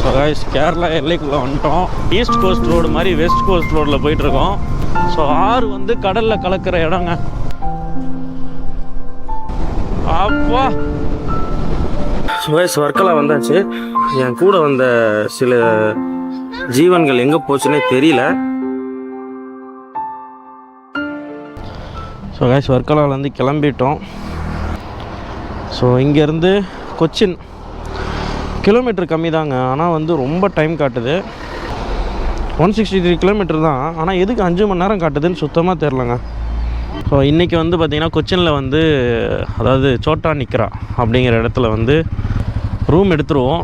So Kerala எல்லைக்குள்ளே வந்துட்டோம். East coast road மாதிரி வெஸ்ட் கோஸ்ட் ரோடில் போயிட்டுருக்கோம். ஸோ ஆறு வந்து கடலில் கலக்கிற இடங்க. அப்பா. சுவேஷ் வர்க்கலா வந்தாச்சு. என் கூட வந்த சில ஜீவன்கள் எங்கே போச்சுன்னே தெரியல. ஸோ காய்ஸ் வர்க்கலாவிலேருந்து கிளம்பிட்டோம். ஸோ இங்கேருந்து கொச்சின். கிலோமீட்டர் கம்மி தாங்க ஆனால் வந்து ரொம்ப டைம் காட்டுது. ஒன் சிக்ஸ்டி த்ரீ கிலோமீட்டர் தான். ஆனால் எதுக்கு அஞ்சு மணி நேரம் காட்டுதுன்னு சுத்தமாக தெரிலங்க ஸோ இன்றைக்கி வந்து பார்த்திங்கன்னா கொச்சினில் வந்து அதாவது சோட்டா நிக்கிறா அப்படிங்கிற இடத்துல வந்து ரூம் எடுத்துருவோம்.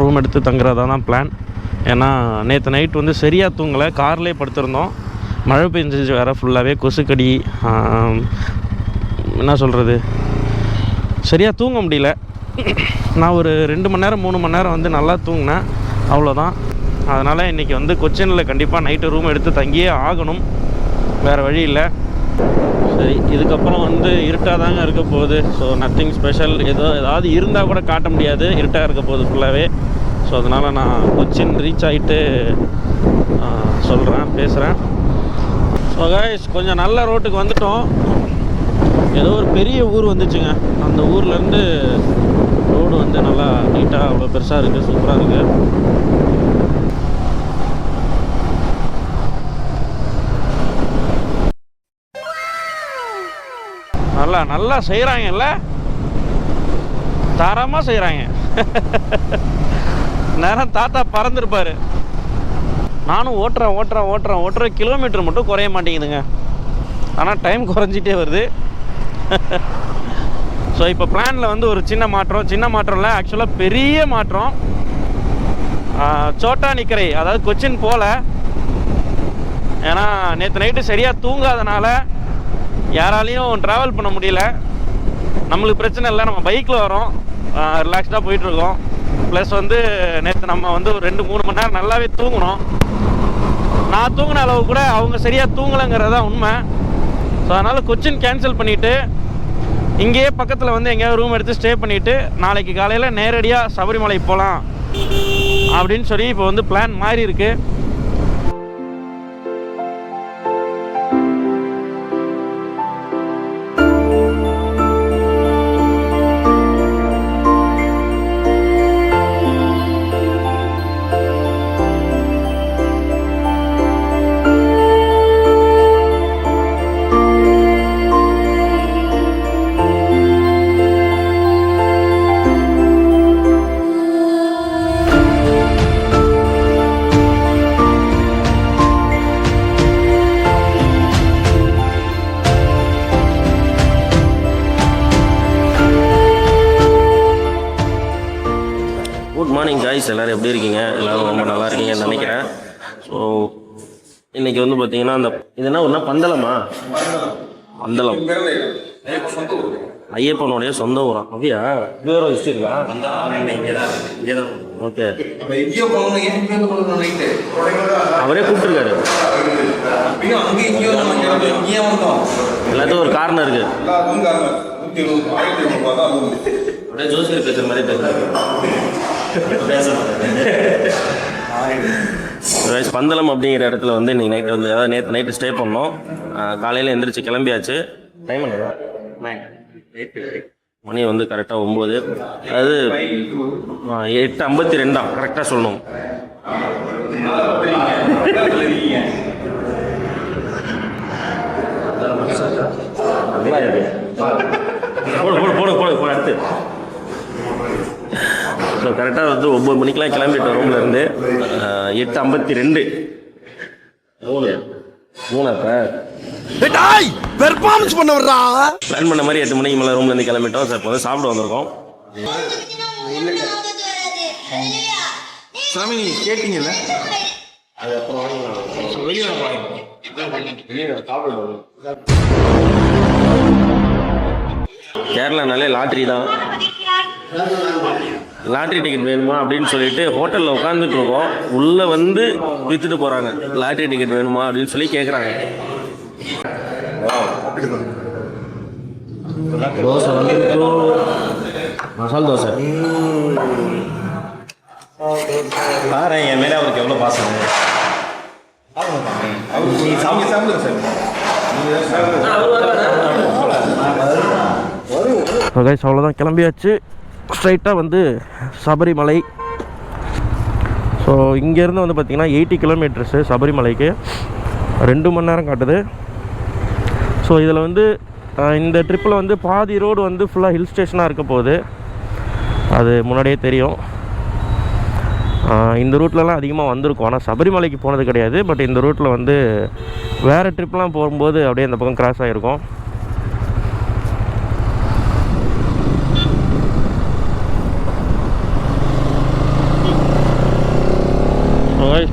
ரூம் எடுத்து தங்குறதா தான் பிளான் ஏன்னா நேற்று நைட் வந்து சரியாக தூங்கலை. கார்லேயே படுத்திருந்தோம். மழை பெஞ்சிச்சு வேறு ஃபுல்லாகவே கொசுக்கடி என்ன சொல்கிறது சரியாக தூங்க முடியல. நான் ஒரு ரெண்டு மணி நேரம் மூணு மணி நேரம் வந்து நல்லா தூங்கினேன். அவ்வளோதான் அதனால் இன்றைக்கி வந்து கொச்சினில் கண்டிப்பாக நைட்டு ரூம் எடுத்து தங்கியே ஆகணும். வேறு வழி இல்லை. சரி இதுக்கப்புறம் வந்து இருட்டாக தாங்க இருக்க போகுது. ஸோ நத்திங் ஸ்பெஷல் ஏதோ ஏதாவது இருந்தால் கூட காட்ட முடியாது. இருட்டாக இருக்க போகுது ஃபுல்லாகவே ஸோ அதனால் நான் கொச்சின் ரீச் ஆகிட்டு சொல்கிறேன் பேசுகிறேன் ஸோ கைஸ் கொஞ்சம் நல்ல ரோட்டுக்கு வந்துட்டோம். ஏதோ ஒரு பெரிய ஊர் வந்துச்சுங்க. அந்த ஊர்லேருந்து வந்து நல்லா நீட்டாக அவ்வளோ பெருசாக இருக்குது சூப்பராக இருக்குது நல்லா நல்லா செய்கிறாங்கல்ல தரமாக செய்கிறாங்க நேரம் தாத்தா பறந்துருப்பாரு. நானும் ஓட்டுறேன் ஓட்டுறேன் ஓட்டுறேன். ஓட்டுற கிலோமீட்டர் மட்டும் குறைய மாட்டேங்குதுங்க. ஆனால் டைம் குறைஞ்சிட்டே வருது. ஸோ இப்போ பிளானில் வந்து ஒரு சின்ன மாற்றம். சின்ன மாற்றம் இல்லை ஆக்சுவலாக பெரிய மாற்றம். சோட்டா நிக்கரை அதாவது கொச்சின் போகல ஏன்னா நேற்று நைட்டு சரியாக தூங்காதனால யாராலையும் ட்ராவல் பண்ண முடியல. நம்மளுக்கு பிரச்சனை இல்லை நம்ம பைக்கில் வரோம். ரிலாக்ஸ்டாக போயிட்டுருக்கோம். ப்ளஸ் வந்து நேற்று நம்ம வந்து ஒரு ரெண்டு மூணு மணி நேரம் நல்லாவே தூங்கினோம். நான் தூங்கின அளவு கூட அவங்க சரியாக தூங்கலைங்கிறது தான் உண்மை. ஸோ அதனால் கொச்சின் கேன்சல் பண்ணிவிட்டு இங்கேயே பக்கத்தில் வந்து எங்கேயாவது ரூம் எடுத்து ஸ்டே பண்ணிவிட்டு நாளைக்கு காலையில் நேரடியாக சபரிமலை போகலாம் அப்படின்னு சொல்லி இப்போ வந்து பிளான் மாறி இருக்குது பார்த்தீங்கன்னா அந்த இது என்ன ஒன்றா பந்தளமா பந்தளம் ஐயப்பனுடைய சொந்த ஊரா? அப்படியா? வேற ஹிஸ்டரி இருக்கா? ஓகே. அவரே கூப்பிட்டுருக்காரு. எல்லாத்துக்கும் ஒரு காரணம் இருக்கு. அப்படியே ஜோசியர் பேசுற மாதிரி பேசுறாரு. பேச மாட்டேன் பந்தளம் அப்படிங்கிற இடத்துல வந்து இன்னைக்கு நைட் வந்து அதாவது நேற்று நைட்டு ஸ்டே பண்ணோம். காலையில் எந்திரிச்சு கிளம்பியாச்சு. டைம் என்ன மணி வந்து கரெக்டாக ஒம்பது அதாவது எட்டு ஐம்பத்தி ரெண்டாம் கரெக்டாக சொல்லணும். நல்லா இருக்கு. போடு போடு போடு போடு போடு அடுத்து ஸோ கரெக்டாக வந்து ஒம்பது மணிக்கெலாம் கிளம்பிட்டோம் ரூம்ல இருந்து. எட்டு ஐம்பத்தி ரெண்டு. மூணு. மூணா பெர்ஃபார்மன்ஸ் பண்ண வர்றா பிளான் பண்ண மாதிரி எட்டு மணிக்கு மேலே ரூம்ல இருந்து கிளம்பிட்டோம். சார் இப்போ வந்து சாப்பிட வந்திருக்கோம். சாமி கேட்டீங்கல்ல? கேரளானாலே லாட்ரி தான். லாட்ரி டிக்கெட் வேணுமா அப்படின்னு சொல்லிட்டு ஹோட்டலில் உட்காந்துட்டு இருக்கோம். உள்ளே வந்து விற்றுட்டு போகிறாங்க லாட்ரி டிக்கெட் வேணுமா அப்படின்னு சொல்லி கேட்குறாங்க தோசை வந்து மசால் தோசை. பாரு என் மேலே அவருக்கு எவ்வளோ பாசம். நீ சாமி சாப்பிடுங்க சார் கைஸ் அவ்வளோதான் கிளம்பியாச்சு. ஸ்ட்ரைட்டாக வந்து சபரிமலை. ஸோ இங்கேருந்து வந்து பார்த்திங்கன்னா எயிட்டி கிலோமீட்டர்ஸு சபரிமலைக்கு. ரெண்டு மணி நேரம் காட்டுது. ஸோ இதில் வந்து இந்த ட்ரிப்பில் வந்து பாதி ரோடு வந்து ஃபுல்லாக ஹில் ஸ்டேஷனாக இருக்க போகுது. அது முன்னாடியே தெரியும். இந்த ரூட்லலாம் அதிகமாக வந்திருக்கும். ஆனால் சபரிமலைக்கு போனது கிடையாது. பட் இந்த ரூட்டில் வந்து வேறு ட்ரிப்லாம் போகும்போது அப்படியே இந்த பக்கம் கிராஸ் ஆகிருக்கும்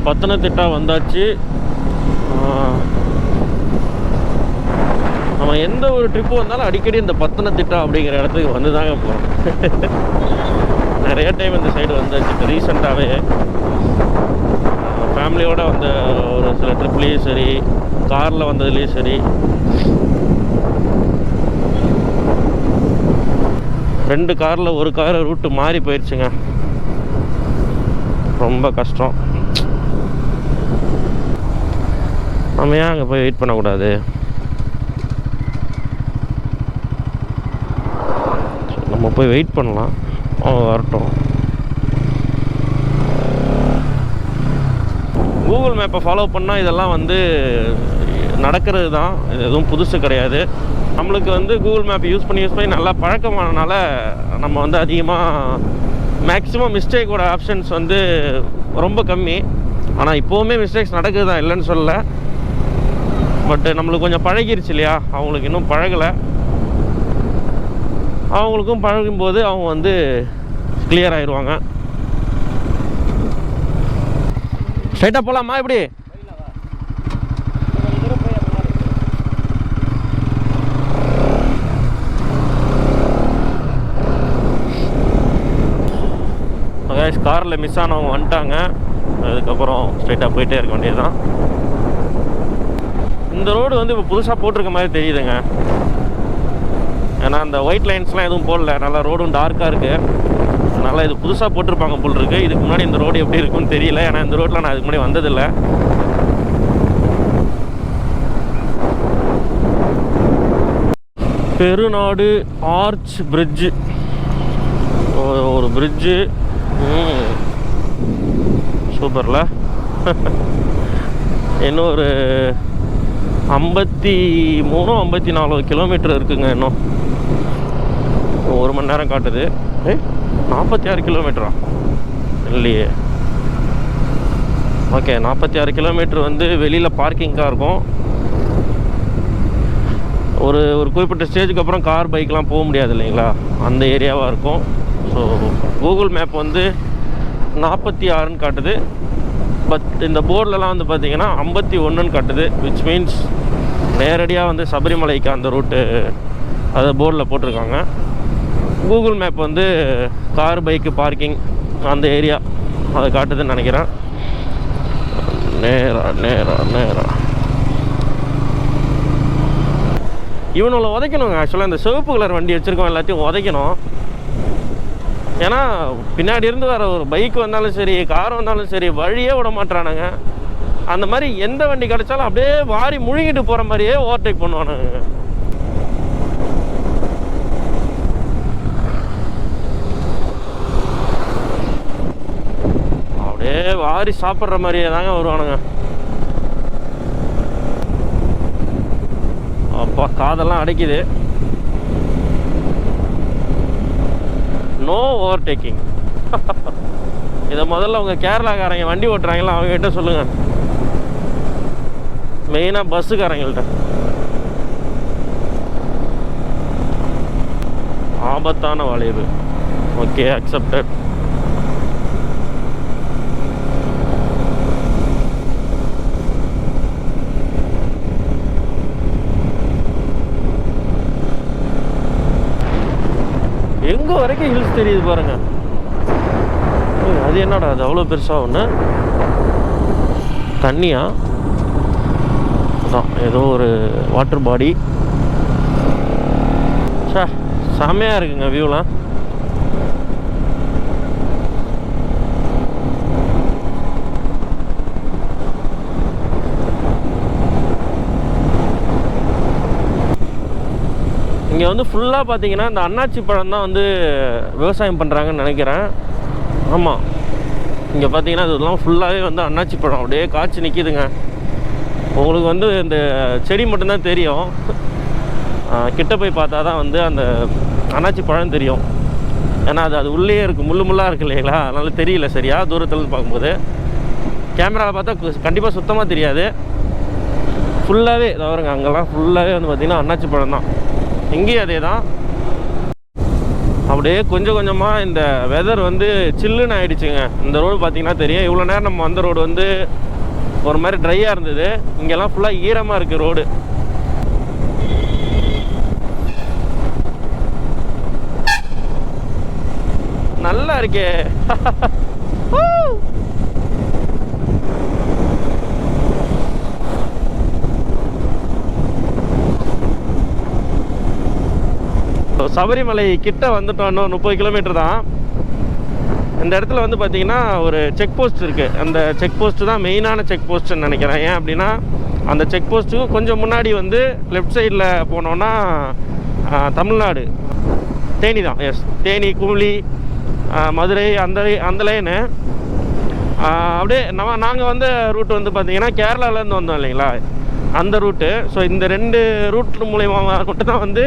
பத்தனத்திட்டா வந்தாச்சு. நம்ம எந்த ஒரு ட்ரிப்பு வந்தாலும் அடிக்கடி இந்த பத்தனத்திட்டா அப்படிங்கிற இடத்துக்கு வந்து தாங்க போகிறோம் நிறைய டைம் இந்த சைடு வந்தாச்சு. இப்போ ரீசெண்டாகவே ஃபேமிலியோடு வந்த ஒரு சில ட்ரிப்லேயும் சரி காரில் வந்ததுலேயும் சரி. ரெண்டு காரில் ஒரு கார் ரூட்டு மாறி போயிடுச்சுங்க ரொம்ப கஷ்டம். நம்ம ஏன் அங்கே போய் வெயிட் பண்ணக்கூடாது? நம்ம போய் வெயிட் பண்ணலாம். அவங்க வரட்டும். கூகுள் மேப்பை ஃபாலோ பண்ணால் இதெல்லாம் வந்து நடக்கிறது தான். இது எதுவும் புதுசு கிடையாது. நம்மளுக்கு வந்து கூகுள் மேப் யூஸ் பண்ணி யூஸ் பண்ணி நல்லா பழக்கமானனால நம்ம வந்து அதிகமாக மேக்ஸிமம் மிஸ்டேக்கோட ஆப்ஷன்ஸ் வந்து ரொம்ப கம்மி. ஆனால் இப்போவுமே மிஸ்டேக்ஸ் நடக்குது தான் இல்லைன்னு சொல்லலை. பட் eh, நம்மளுக்கு கொஞ்சம் பழகிருச்சு இல்லையா? அவங்களுக்கு இன்னும் பழகலை. அவங்களுக்கும் பழகும்போது அவங்க வந்து கிளியர் ஆயிடுவாங்க ஸ்ட்ரைட்டாக போகலாமா எப்படி? காரில் மிஸ் ஆனவங்க வந்துட்டாங்க. அதுக்கப்புறம் ஸ்ட்ரைட்டாக போயிட்டே இருக்க வேண்டியது தான் இந்த ரோடு வந்து இப்போ புதுசாக போட்டிருக்க மாதிரி தெரியுதுங்க. ஏன்னா அந்த ஒயிட் லைன்ஸ்லாம் எதுவும் போடல. நல்லா ரோடும் டார்க்காக இருக்குது அதனால் இது புதுசாக போட்டிருப்பாங்க போல் இருக்குது இதுக்கு முன்னாடி இந்த ரோடு எப்படி இருக்குன்னு தெரியல. ஏன்னா இந்த ரோட்டில் நான் அதுக்கு முன்னாடி வந்ததில்லை. பெருநாடு ஆர்ச் பிரிட்ஜு ஒரு பிரிட்ஜு சூப்பரில். இன்னும் ஒரு ஐம்பத்தி மூணோ ஐம்பத்தி நாலு கிலோமீட்டர் இருக்குங்க இன்னும். ஒரு மணி நேரம் காட்டுது. ஏ நாற்பத்தி ஆறு கிலோமீட்டரா இல்லையே. ஓகே நாற்பத்தி ஆறு கிலோமீட்டர் வந்து வெளியில் பார்க்கிங்காக இருக்கும். ஒரு ஒரு குறிப்பிட்ட ஸ்டேஜுக்கு அப்புறம் கார் பைக்லாம் போக முடியாது இல்லைங்களா? அந்த ஏரியாவாக இருக்கும். ஸோ கூகுள் மேப் வந்து நாற்பத்தி ஆறுன்னு காட்டுது. பட் இந்த போர்டிலலாம் வந்து பார்த்திங்கன்னா ஐம்பத்தி ஒன்றுன்னு காட்டுது விச் மீன்ஸ் நேரடியாக வந்து சபரிமலைக்கு அந்த ரூட்டு அதை போர்டில் போட்டிருக்காங்க. கூகுள் மேப் வந்து கார் பைக்கு பார்க்கிங் அந்த ஏரியா அதை காட்டுதுன்னு நினைக்கிறேன். நேரா நேரா நேரா. இவனுங்களை உதைக்கணுங்க ஆக்சுவலாக இந்த சிவப்பு கலர் வண்டி வச்சுருக்கோம் எல்லாத்தையும் உதைக்கணும். ஏன்னா பின்னாடி இருந்து வர ஒரு பைக் வந்தாலும் சரி கார் வந்தாலும் சரி வழியே விட மாட்டானுங்க அந்த மாதிரி எந்த வண்டி கிடைச்சாலும் அப்படியே வாரி முழுங்கிட்டு போகிற மாதிரியே ஓவர்டேக் பண்ணுவானுங்க. அப்படியே வாரி சாப்பிட்ற மாதிரியே தாங்க வருவானுங்க. அப்பா காதெல்லாம் அடைக்குது. நோ ஓவர்டேக்கிங் இதை முதல்ல உங்கள் கேரளாக்காரங்க வண்டி ஓட்டுறாங்களா அவங்ககிட்ட சொல்லுங்கள் மெயினாக பஸ்ஸுக்காரங்கள்ட்ட. ஆபத்தான வளைவு. ஓகே அக்செப்டட் எங்க வரைக்கும் ஹில்ஸ் தெரியுது பாருங்க. அது என்னடா அது அவ்வளோ பெருசாக ஒன்று தண்ணியா? அதான் ஏதோ ஒரு வாட்டர் பாடி சே செம்மையாக இருக்குங்க வியூலாம் இங்கே வந்து ஃபுல்லாக பார்த்தீங்கன்னா இந்த அன்னாச்சி பழம் தான் வந்து விவசாயம் பண்ணுறாங்கன்னு நினைக்கிறேன். ஆமாம் இங்கே பார்த்தீங்கன்னா இதெல்லாம் ஃபுல்லாகவே வந்து அன்னாச்சி பழம் அப்படியே காய்ச்சி நிற்கிதுங்க உங்களுக்கு வந்து இந்த செடி மட்டும்தான் தெரியும். கிட்ட போய் பார்த்தா தான் வந்து அந்த அன்னாச்சி பழம் தெரியும். ஏன்னா அது அது உள்ளே இருக்குது முள்ளு முள்ளாக இருக்கு இல்லைங்களா? அதனால தெரியல சரியா தூரத்துலன்னு பார்க்கும்போது. கேமராவில் பார்த்தா கண்டிப்பாக சுத்தமாக தெரியாது. ஃபுல்லாகவே தவறுங்க அங்கெல்லாம் ஃபுல்லாகவே வந்து பார்த்திங்கன்னா அன்னாச்சி பழம் தான். இங்கேயும் அதே தான் அப்படியே கொஞ்சம் கொஞ்சமாக இந்த வெதர் வந்து சில்லுன்னு ஆகிடுச்சுங்க இந்த ரோடு பார்த்தீங்கன்னா தெரியும். இவ்வளோ நேரம் நம்ம வந்த ரோடு வந்து ஒரு மாதிரி ட்ரையாக இருந்தது. இங்கெல்லாம் ஃபுல்லாக ஈரமாக இருக்குது ரோடு நல்லா இருக்கே. சபரிமலை கிட்ட வந்துட்டோம் இன்னும் முப்பது கிலோமீட்டர் தான். இந்த இடத்துல வந்து பார்த்தீங்கன்னா ஒரு செக் போஸ்ட் இருக்குது அந்த செக் போஸ்ட்டு தான் மெயினான செக் போஸ்ட்டுன்னு நினைக்கிறேன். ஏன் அப்படின்னா அந்த செக் போஸ்ட்டுக்கு கொஞ்சம் முன்னாடி வந்து லெஃப்ட் சைடில் போனோன்னா தமிழ்நாடு. தேனி தான். எஸ் தேனி குமிளி மதுரை அந்த அந்த லைனு அப்படியே நம்ம நாங்கள் வந்த ரூட் வந்து பார்த்தீங்கன்னா கேரளாலேருந்து வந்தோம் இல்லைங்களா? அந்த ரூட்டு ஸோ இந்த ரெண்டு ரூட் மூலயமா மட்டும் தான் வந்து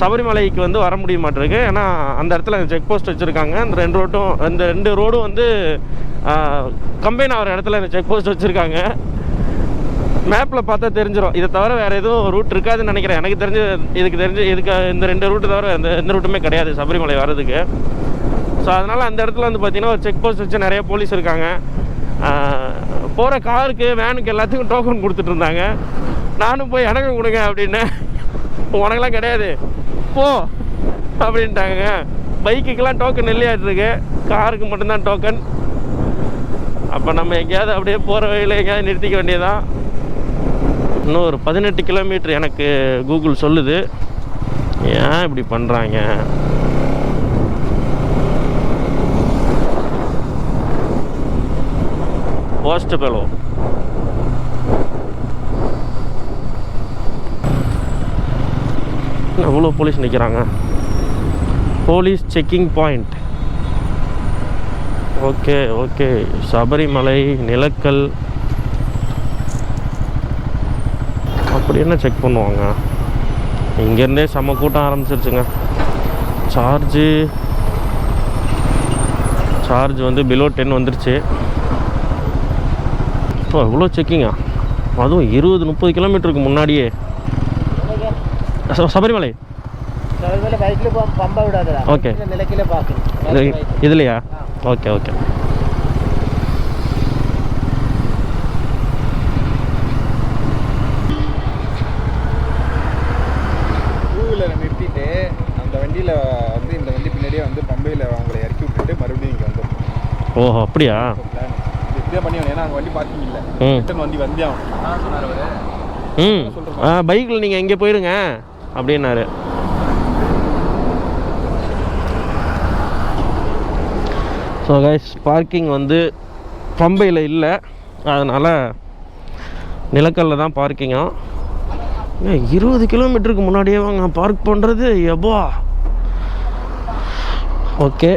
சபரிமலைக்கு வந்து வர முடிய மாட்டிருக்கு ஏன்னா அந்த இடத்துல செக் போஸ்ட் வச்சுருக்காங்க. அந்த ரெண்டு ரோட்டும் இந்த ரெண்டு ரோடும் வந்து கம்பைன் ஆகிற இடத்துல இந்த செக் போஸ்ட் வச்சுருக்காங்க. மேப்பில் பார்த்தா தெரிஞ்சிடும் இதை தவிர வேறு எதுவும் ரூட் இருக்காதுன்னு நினைக்கிறேன். எனக்கு தெரிஞ்சு இதுக்கு தெரிஞ்சு இதுக்கு இந்த ரெண்டு ரூட்டு தவிர இந்த எந்த ரூட்டுமே கிடையாது சபரிமலை வர்றதுக்கு. ஸோ அதனால் அந்த இடத்துல வந்து பார்த்திங்கன்னா ஒரு செக் போஸ்ட் வச்சு நிறைய போலீஸ் இருக்காங்க. போகிற காருக்கு வேனுக்கு எல்லாத்துக்கும் டோக்கன் கொடுத்துட்டு இருந்தாங்க. நானும் போய் எனக்கு கொடுங்க அப்படின்னு. உனக்கெல்லாம் கிடையாது. போ அப்படின்ட்டாங்க. பைக்குக்கெல்லாம் டோக்கன் இல்லையாட்டிருக்கு காருக்கு மட்டும்தான் டோக்கன் அப்போ நம்ம எங்கேயாவது அப்படியே போகிற வழியில் எங்கேயாவது நிறுத்திக்க வேண்டியதான் இன்னும் ஒரு பதினெட்டு கிலோமீட்டர் எனக்கு கூகுள் சொல்லுது. ஏன் இப்படி பண்ணுறாங்க போஸ்ட் பெலோ எவ்வளோ போலீஸ் நிற்கிறாங்க police checking point. Okay okay. Sabarimala Nilakkal. அப்படி என்ன செக் பண்ணுவாங்க? இங்கேருந்தே செம்ம கூட்டம் ஆரம்பிச்சிருச்சுங்க. சார்ஜு. சார்ஜ் வந்து பிலோ டென் வந்துருச்சு. இப்போ இவ்வளோ செக்கிங்கா? அதுவும் இருபது முப்பது கிலோமீட்டருக்கு முன்னாடியே. சபரிமலை? ஓகே. இதுலையா? Okay okay. நிறுத்திட்டு அந்த வண்டியில் வந்து இந்த வண்டி பின்னாடியே வந்து பம்பையில் அவங்கள இறக்கி விட்டுட்டு மறுபடியும் இங்கே ஓஹோ அப்படியா? இப்படியே பண்ணி ஏன்னா அங்கே வண்டி பார்க்கிங் இல்லை. வண்டி வந்தே ம். பைக்கில் நீங்கள் எங்கே போயிருங்க. அப்படின்னாரு. ஸோ கைஸ் பார்க்கிங் வந்து பம்பையில் இல்லை. அதனால் நிலக்கல்ல தான் பார்க்கிங்கும் இருபது கிலோமீட்டருக்கு முன்னாடியே வாங்க பார்க் பண்ணுறது எபா. ஓகே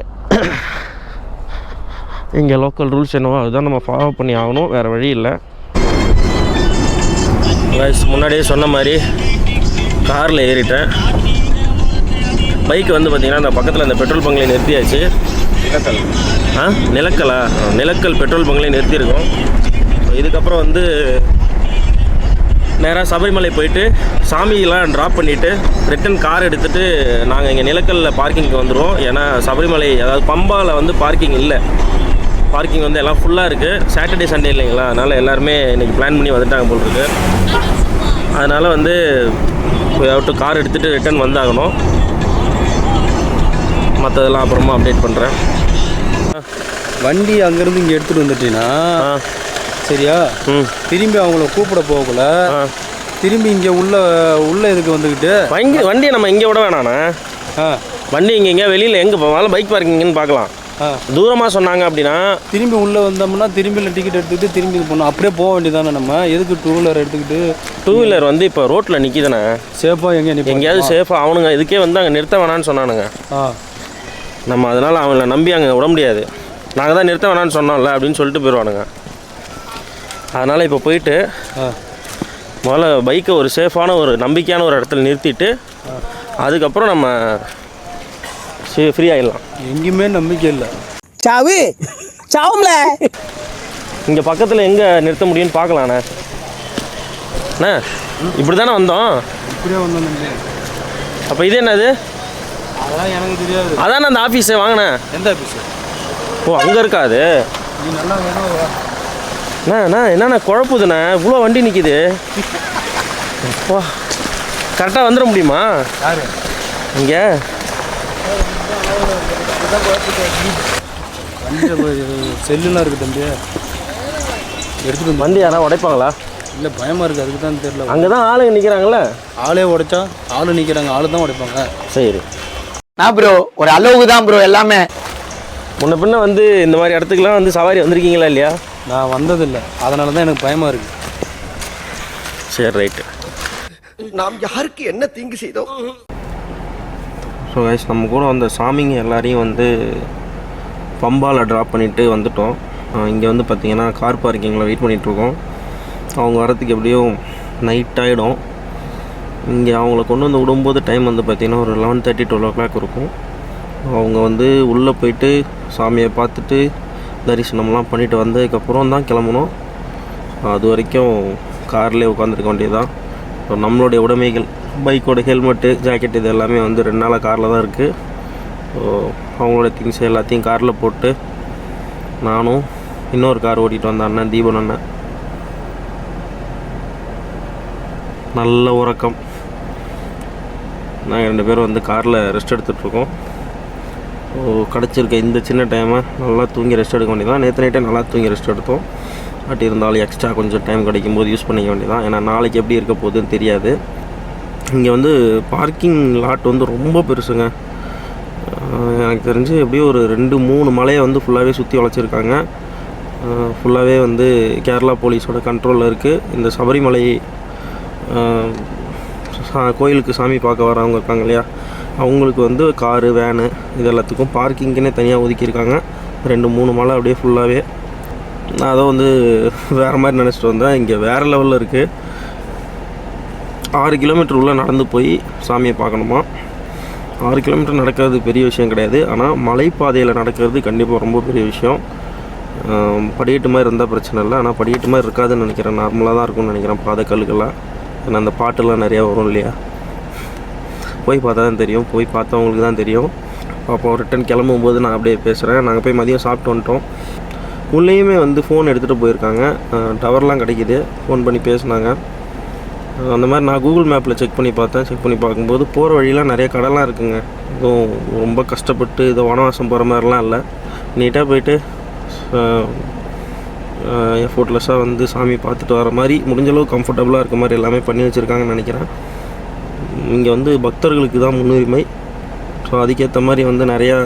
இங்கே லோக்கல் ரூல்ஸ் என்னவோ அதுதான் நம்ம ஃபாலோ பண்ணி ஆகணும் வேறு வழி இல்லை. கைஸ் முன்னாடியே சொன்ன மாதிரி காரில் ஏறிட்டேன். பைக் வந்து பார்த்திங்கன்னா அந்த பக்கத்தில் அந்த பெட்ரோல் பங்கில் நிறுத்தியாச்சு. நிலக்கல் ஆ? நிலக்கலா? நிலக்கல் பெட்ரோல் பங்கில் நிறுத்தியிருக்கோம். இதுக்கப்புறம் வந்து நேராக சபரிமலை போயிட்டு சாமியெல்லாம் ட்ராப் பண்ணிவிட்டு ரிட்டன் கார் எடுத்துகிட்டு நாங்கள் இங்கே நிலக்கல்லில் பார்க்கிங்க்கு வந்துடுவோம் ஏன்னா சபரிமலை அதாவது பம்பாவில் வந்து பார்க்கிங் இல்லை. பார்க்கிங் வந்து எல்லாம் ஃபுல்லாக இருக்குது சாட்டர்டே சண்டே இல்லைங்களா? அதனால் எல்லாருமே இன்றைக்கி பிளான் பண்ணி வந்துட்டாங்க போல் இருக்குது அதனால் வந்து விட்டு கார் எடுத்துகிட்டு ரிட்டர்ன் வந்தாகணும். மற்றதெல்லாம் அப்புறமா அப்டேட் பண்ணுறேன் வண்டி அங்கேருந்து இங்கே எடுத்துகிட்டு வந்துட்டீங்கன்னா சரியா? ம். திரும்பி அவங்கள கூப்பிட போகல. ஆ. திரும்பி இங்கே உள்ள உள்ள இதுக்கு வந்துக்கிட்டு வண்டி வண்டியை நம்ம இங்கே விட வேணாண்ணே. ஆ. வண்டி இங்கே எங்கேயா வெளியில் எங்கே போவாலும் பைக் பார்க்கிங்னு பார்க்கலாம். தூரமாக சொன்னாங்க அப்படின்னா திரும்பி உள்ளே வந்தோம்னா திரும்பி டிக்கெட் எடுத்துக்கிட்டு திரும்பி இது பண்ணோம் அப்படியே போக வேண்டியதானே நம்ம? எதுக்கு டூ வீலர் எடுத்துக்கிட்டு? டூ வீலர் வந்து இப்போ ரோட்டில் நிற்கிதானே சேஃபாக எங்கே எங்கேயாவது சேஃபாக அவனுங்க இதுக்கே வந்து அங்கே நிறுத்த வேணான்னு சொன்னானுங்க. நம்ம அதனால் அவங்கள நம்பி அங்கே விட முடியாது. நாங்கள் தான் நிறுத்த வேணான்னு சொன்னோம்ல அப்படின்னு சொல்லிட்டு போயிடுவானுங்க. அதனால் இப்போ போயிட்டு முதல்ல பைக்கை ஒரு சேஃபான ஒரு நம்பிக்கையான ஒரு இடத்துல நிறுத்திட்டு அதுக்கப்புறம் நம்ம ஃப்ரீ ஆகிடலாம் எங்கேயுமே நம்பிக்கை இல்லை. சாவு சாவும்ல. இங்கே பக்கத்தில் எங்கே நிறுத்த முடியும்னு பார்க்கலாண்ணே அண்ணே. இப்படி தானே வந்தோம்? இப்படியே வந்தோம் அப்போ இது என்னது? அதெல்லாம் எனக்கு தெரியாது. அதானே அந்த ஆஃபீஸு வாங்கினே? எந்த ஆஃபீஸு ஓ அங்கே இருக்காது நீ நல்லா வேணும் வா. அண்ணா அண்ணா என்னண்ணா குழப்புதுண்ணே? இவ்வளோ வண்டி நிற்கிது வா கரெக்டாக வந்துட முடியுமா? யாரு? இங்கே? வண்டியில் செல்லுலாம் இருக்குது தம்பி. எடுத்துகிட்டு வந்து வண்டி யாரா உடைப்பாங்களா? இல்லை பயமாக இருக்குது அதுக்கு தான் தெரியல. அங்கே தான் ஆளுங்க நிற்கிறாங்களே ஆளே உடைச்சா ஆளு நிற்கிறாங்க ஆளு தான் உடைப்பாங்க. சரி. நான் ப்ரோ ஒரு அளவுக்கு தான் ப்ரோ எல்லாமே. முன்ன பின்ன வந்து இந்த மாதிரி இடத்துக்குலாம் வந்து சவாரி வந்திருக்கீங்களா இல்லையா? நான் வந்ததில்லை. அதனால தான் எனக்கு பயமாக இருக்குது சரி ரைட்டு நாம் யாருக்கு என்ன தீங்கு செய்தோம்? ஸோ கைஸ் நம்ம கூட வந்த சாமிங்க எல்லாரையும் வந்து பம்பாவில் ட்ராப் பண்ணிவிட்டு வந்துட்டோம். இங்கே வந்து பார்த்திங்கன்னா கார் பார்க்கிங்கில் வெயிட் பண்ணிகிட்ருக்கோம் அவங்க வரத்துக்கு எப்படியும் நைட் ஆகிடும் இங்கே அவங்கள கொண்டு வந்து விடும்போது டைம் வந்து பார்த்திங்கன்னா ஒரு eleven thirty twelve o'clock இருக்கும். அவங்க வந்து உள்ளே போயிட்டு சாமியை பார்த்துட்டு தரிசனம்லாம் பண்ணிவிட்டு வந்ததுக்கப்புறம் தான் கிளம்பணும். அது வரைக்கும் கார்லேயே உட்காந்துருக்க வேண்டியதுதான். நம்மளுடைய உடைமைகள். பைக்கோட ஹெல்மெட்டு ஜாக்கெட் இது எல்லாமே வந்து ரெண்டு நாளாக காரில் தான் இருக்குது ஸோ அவங்களோட திங்ஸ் எல்லாத்தையும் காரில் போட்டு நானும் இன்னொரு கார் ஓட்டிகிட்டு வந்த அண்ணன் தீபன் அண்ணன். நல்ல உறக்கம். நாங்கள் ரெண்டு பேரும் வந்து காரில் ரெஸ்ட் எடுத்துகிட்ருக்கோம் ஸோ கிடச்சிருக்க இந்த சின்ன டைமை நல்லா தூங்கி ரெஸ்ட் எடுக்க வேண்டியதான் நேற்று நைட்டே நல்லா தூங்கி ரெஸ்ட் எடுத்தோம். பட் இருந்தாலும் எக்ஸ்ட்ரா கொஞ்சம் டைம் கிடைக்கும் போது யூஸ் பண்ணிக்க வேண்டியதான் ஏன்னா நாளைக்கு எப்படி இருக்க போகுதுன்னு தெரியாது. இங்கே வந்து பார்க்கிங் லாட் வந்து ரொம்ப பெருசுங்க. எனக்கு தெரிஞ்சு எப்படியும் ஒரு ரெண்டு மூணு மலையை வந்து ஃபுல்லாகவே சுற்றி வளைச்சிருக்காங்க. ஃபுல்லாகவே வந்து கேரளா போலீஸோட கண்ட்ரோலில் இருக்குது இந்த சபரிமலை சா- கோயிலுக்கு சாமி பார்க்க வரவங்க இருக்காங்க இல்லையா? அவங்களுக்கு வந்து காரு வேனு இது எல்லாத்துக்கும் பார்க்கிங்க்குன்னே தனியாக ஒதுக்கியிருக்காங்க. ரெண்டு மூணு மலை அப்படியே ஃபுல்லாகவே நான் அதை வந்து வேறு மாதிரி நினச்சிட்டு வந்தேன். இங்கே வேறு லெவலில் இருக்குது ஆறு கிலோமீட்டர் உள்ளே நடந்து போய் சாமியை பார்க்கணுமா? ஆறு கிலோமீட்டர் நடக்கிறது பெரிய விஷயம் கிடையாது. ஆனால் மலைப்பாதையில் நடக்கிறது கண்டிப்பாக ரொம்ப பெரிய விஷயம். படியட்டு மாதிரி இருந்தால் பிரச்சனை இல்லை. ஆனால் படிக்கட்டு மாதிரி இருக்காதுன்னு நினைக்கிறேன். நார்மலாக தான் இருக்கும்னு நினைக்கிறேன் பாதை கல்லுக்கெல்லாம். ஏன்னா அந்த பாட்டெல்லாம் நிறையா வரும் இல்லையா? போய் பார்த்தா தான் தெரியும். போய் பார்த்தவங்களுக்கு தான் தெரியும். அப்போ ரிட்டன் கிளம்பும்போது நான் அப்படியே பேசுகிறேன் நாங்கள் போய் மதியம் சாப்பிட்டு வந்துட்டோம். உள்ளேயுமே வந்து ஃபோன் எடுத்துகிட்டு போயிருக்காங்க. டவர்லாம் கிடைக்கிது. ஃபோன் பண்ணி பேசுனாங்க. அந்த மாதிரி நான் கூகுள் மேப்பில் செக் பண்ணி பார்த்தேன். செக் பண்ணி பார்க்கும்போது போகிற வழியெலாம் நிறைய கடைலாம் இருக்குங்க. எதுவும் ரொம்ப கஷ்டப்பட்டு இதை வனவாசம் போகிற மாதிரிலாம் இல்லை. நீட்டாக போயிட்டு எஃபோர்ட்லெஸ்ஸாக வந்து சாமி பார்த்துட்டு வர மாதிரி முடிஞ்ச அளவு கம்ஃபர்டபுளாக இருக்க மாதிரி எல்லாமே பண்ணி வச்சுருக்காங்கன்னு நினைக்கிறேன். இங்கே வந்து பக்தர்களுக்கு தான் முன்னுரிமை. ஸோ அதுக்கேற்ற மாதிரி வந்து நிறையா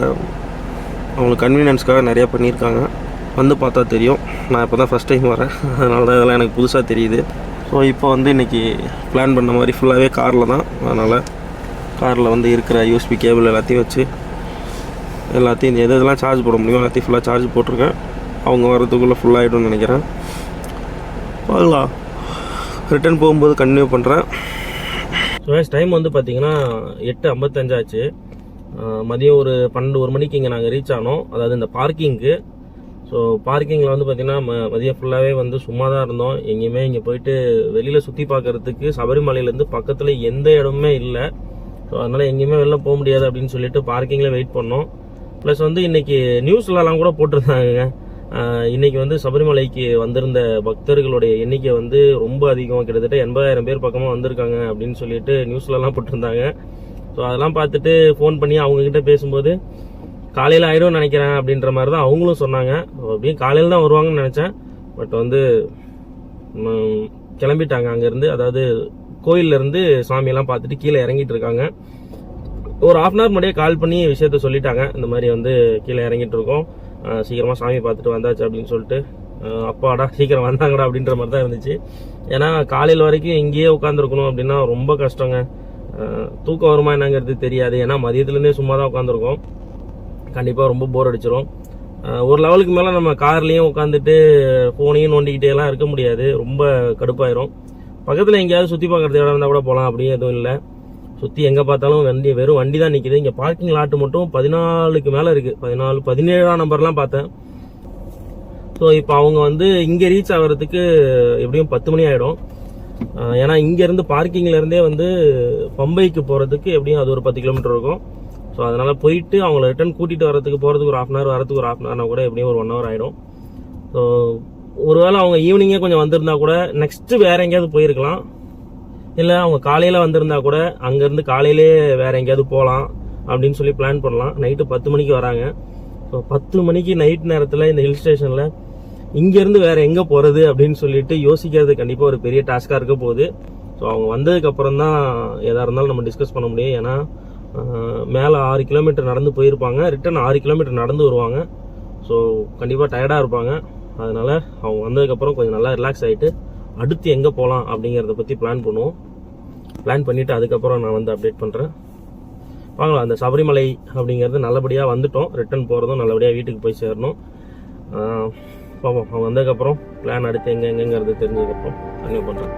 அவங்களுக்கு கன்வீனியன்ஸ்க்காக நிறையா பண்ணியிருக்காங்க. வந்து பார்த்தா தெரியும். நான் இப்போ தான் ஃபஸ்ட் டைம் வரேன். அதனால தான் இதெல்லாம் எனக்கு புதுசாக தெரியுது. ஸோ இப்போ வந்து இன்றைக்கி பிளான் பண்ண மாதிரி ஃபுல்லாகவே காரில் தான். அதனால் காரில் வந்து இருக்கிற யூஎஸ்பி கேபிள் எல்லாத்தையும் வச்சு எல்லாத்தையும் எது எதெல்லாம் சார்ஜ் போட முடியுமோ எல்லாத்தையும் ஃபுல்லாக சார்ஜ் போட்டிருக்கேன். அவங்க வரதுக்குள்ளே ஃபுல்லாகிடும்னு நினைக்கிறேன். பார்க்கலாம். ரிட்டர்ன் போகும்போது கண்டினியூ பண்ணுறேன் ஸோ டைம் வந்து பார்த்தீங்கன்னா எட்டு ஐம்பத்தஞ்சாச்சு மதியம் ஒரு பன்னெண்டு ஒரு மணிக்கு இங்கே நாங்கள் ரீச் ஆனோம். அதாவது இந்த பார்க்கிங்க்கு ஸோ பார்க்கிங்கில் வந்து பார்த்தீங்கன்னா ம மதியம் ஃபுல்லாகவே வந்து சும்மா தான் இருந்தோம். எங்கேயுமே இங்கே போயிட்டு வெளியில் சுற்றி பார்க்குறதுக்கு சபரிமலையிலேருந்து பக்கத்தில் எந்த இடமுமே இல்லை. ஸோ அதனால் எங்கேயுமே வெளில போக முடியாது அப்படின்னு சொல்லிட்டு பார்க்கிங்கில் வெயிட் பண்ணோம். ப்ளஸ் வந்து இன்றைக்கி நியூஸ்லலாம் கூட போட்டிருந்தாங்க இன்றைக்கி இன்னைக்கு வந்து சபரிமலைக்கு வந்திருந்த பக்தர்களுடைய எண்ணிக்கை வந்து ரொம்ப அதிகம் கிட்டத்தட்ட எண்பதாயிரம் பேர் பக்கமாக வந்திருக்காங்க அப்படின்னு சொல்லிட்டு நியூஸ்லலாம் போட்டிருந்தாங்க. ஸோ அதெல்லாம் பார்த்துட்டு ஃபோன் பண்ணி அவங்கக்கிட்ட பேசும்போது காலையில் ஆயிடும் நினைக்கிறேன் அப்படின்ற மாதிரி தான் அவங்களும் சொன்னாங்க. அப்படியும் காலையில் தான் வருவாங்கன்னு நினச்சேன். பட் வந்து கிளம்பிட்டாங்க அங்கேருந்து. அதாவது கோயிலேருந்து சாமியெல்லாம் பார்த்துட்டு கீழே இறங்கிட்டு இருக்காங்க. ஒரு ஹாஃப் அன் ஹவர் முன்னாடியே கால் பண்ணி விஷயத்த சொல்லிட்டாங்க. இந்த மாதிரி வந்து கீழே இறங்கிட்டு இருக்கோம். சீக்கிரமாக சாமி பார்த்துட்டு வந்தாச்சு அப்படின்னு சொல்லிட்டு அப்பாடா சீக்கிரம் வந்தாங்கடா அப்படின்ற மாதிரி தான் இருந்துச்சு. ஏன்னா காலையில் வரைக்கும் இங்கேயே உட்காந்துருக்கணும் அப்படின்னா ரொம்ப கஷ்டங்க. தூக்கம் வருமா என்னங்கிறது தெரியாது. ஏன்னா மதியத்துலேருந்தே சும்மா தான் உட்காந்துருக்கோம் கண்டிப்பாக ரொம்ப போர் அடிச்சிடும் ஒரு லெவலுக்கு மேலே நம்ம கார்லேயும் உட்காந்துட்டு ஃபோனையும் நோண்டிக்கிட்டே எல்லாம் இருக்க முடியாது. ரொம்ப கடுப்பாயிரும். பக்கத்தில் எங்கேயாவது சுற்றி பார்க்குறது இடம் இருந்தால் கூட போகலாம் அப்படியே எதுவும் இல்லை. சுற்றி எங்கே பார்த்தாலும் வண்டி வெறும் வண்டி தான் நிற்கிது இங்கே பார்க்கிங் லாட்டு மட்டும் பதினாலுக்கு மேலே இருக்குது பதினாலு பதினேழாம் நம்பர்லாம் பார்த்தேன். ஸோ இப்போ அவங்க வந்து இங்கே ரீச் ஆகிறதுக்கு எப்படியும் பத்து மணி ஆகிடும் ஏன்னா இங்கேருந்து பார்க்கிங்லேருந்தே வந்து பம்பைக்கு போகிறதுக்கு எப்படியும் அது ஒரு பத்து கிலோமீட்டர் இருக்கும். ஸோ அதனால் போயிட்டு அவங்கள ரிட்டர்ன் கூட்டிகிட்டு வரதுக்கு போகிறதுக்கு ஒரு ஹாஃப் அன் ஹவர் வரதுக்கு ஒரு ஹாஃப் அன் ஹவர்னா கூட எப்படியும் ஒரு ஒன் ஹவர் ஆகிடும் ஸோ ஒருவேளை அவங்க ஈவினிங்கே கொஞ்சம் வந்திருந்தா கூட நெக்ஸ்ட்டு வேறு எங்கேயாவது போயிருக்கலாம். இல்லை அவங்க காலையில் வந்திருந்தா கூட அங்கேருந்து காலையிலே வேறு எங்கேயாவது போகலாம் அப்படின்னு சொல்லி பிளான் பண்ணலாம். நைட்டு பத்து மணிக்கு வராங்க. ஸோ பத்து மணிக்கு நைட் நேரத்தில் இந்த ஹில் ஸ்டேஷனில் இங்கேருந்து வேறு எங்கே போகிறது அப்படின்னு சொல்லிட்டு யோசிக்கிறது கண்டிப்பாக ஒரு பெரிய டாஸ்காக இருக்க போகுது. ஸோ அவங்க வந்ததுக்கப்புறம் தான் எதாக இருந்தாலும் நம்ம டிஸ்கஸ் பண்ண முடியும். ஏன்னா மேலே ஆறு கிலோமீட்டர் நடந்து போயிருப்பாங்க. ரிட்டன் ஆறு கிலோமீட்டர் நடந்து வருவாங்க. ஸோ கண்டிப்பாக டயர்டாக இருப்பாங்க. அதனால அவங்க வந்ததுக்கப்புறம் கொஞ்சம் நல்லா ரிலாக்ஸ் ஆகிட்டு அடுத்து எங்கே போகலாம் அப்படிங்கிறத பற்றி பிளான் பண்ணுவோம். பிளான் பண்ணிவிட்டு அதுக்கப்புறம் நான் வந்து அப்டேட் பண்ணுறேன் வாங்கலாம் அந்த சபரிமலை அப்படிங்கிறது நல்லபடியாக வந்துட்டோம். ரிட்டர்ன் போகிறதும் நல்லபடியாக வீட்டுக்கு போய் சேரணும். பார்ப்போம் அவங்க வந்ததுக்கப்புறம் பிளான் அடுத்து எங்கே எங்கேங்கிறது தெரிஞ்சதுக்கப்புறம் கன்டினியூ பண்ணுறேன்